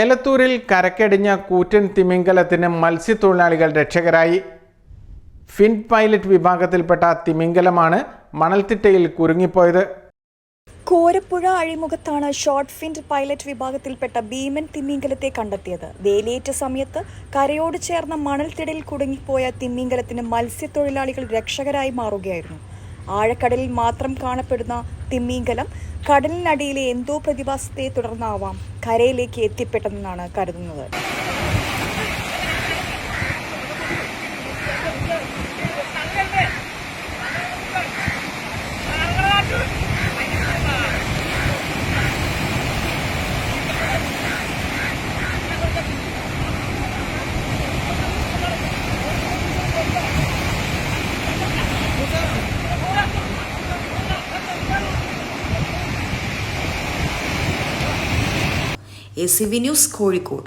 എലത്തൂരിൽ കരക്കടിഞ്ഞ കൂറ്റൻ തിമിംഗലത്തിന് മത്സ്യത്തൊഴിലാളികൾ രക്ഷകരായി. Fin pilot വിഭാഗത്തിൽപ്പെട്ട തിമിംഗലമാണ് മണൽത്തിട്ടയിൽ കുരുങ്ങിപ്പോയത്. കോരപ്പുഴ അഴിമുഖത്താണ് ഷോർട്ട് ഫിൻഡ് പൈലറ്റ് വിഭാഗത്തിൽപ്പെട്ട ഭീമൻ തിമ്മിങ്കലത്തെ കണ്ടെത്തിയത്. വേലിയേറ്റ സമയത്ത് കരയോട് ചേർന്ന മണൽത്തിടയിൽ കുടുങ്ങിപ്പോയ തിമ്മിങ്കലത്തിന് മത്സ്യത്തൊഴിലാളികൾ രക്ഷകരായി മാറുകയായിരുന്നു. ആഴക്കടലിൽ മാത്രം കാണപ്പെടുന്ന തിമ്മീങ്കലം കടലിനടിയിലെ എന്തോ പ്രതിഭാസത്തെ തുടർന്നാവാം കരയിലേക്ക് എത്തിപ്പെട്ടെന്നാണ് കരുതുന്നത്. Esse vinil escórico.